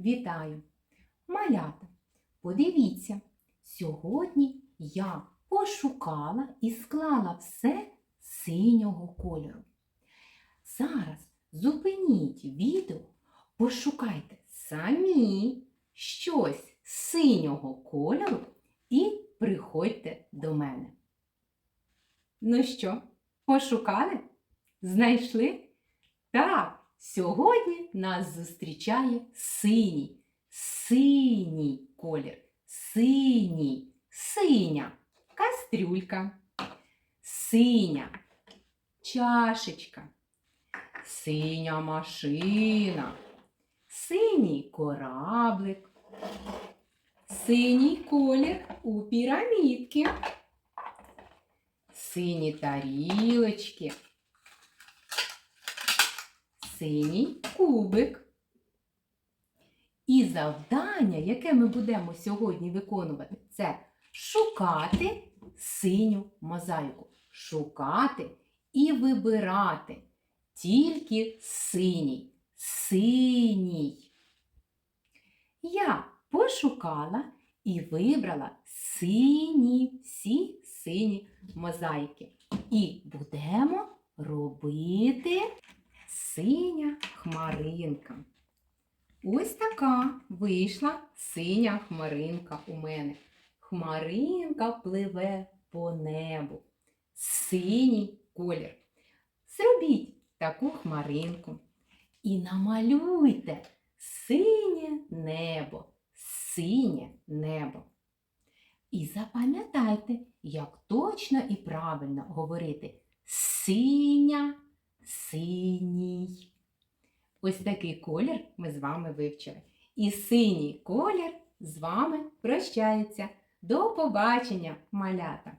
Вітаю! Малята, подивіться, сьогодні я пошукала і склала все синього кольору. Зараз зупиніть відео, пошукайте самі щось синього кольору і приходьте до мене. Ну що, пошукали? Знайшли? Так, сьогодні нас зустрічає синій, синій колір, синій, синя кастрюлька, синя чашечка, синя машина, синій кораблик, синій колір у пірамідки, сині тарілочки синій кубик. І завдання, яке ми будемо сьогодні виконувати, це шукати синю мозаїку. Шукати і вибирати тільки синій. Синій. Я пошукала і вибрала сині, всі сині мозаїки. І будемо робити синя хмаринка. Ось така вийшла синя хмаринка у мене. Хмаринка пливе по небу. Синій колір. Зробіть таку хмаринку і намалюйте синє небо, синє небо. І запам'ятайте, як точно і правильно говорити синя синій. Ось такий колір ми з вами вивчили. І синій колір з вами прощається. До побачення, малята!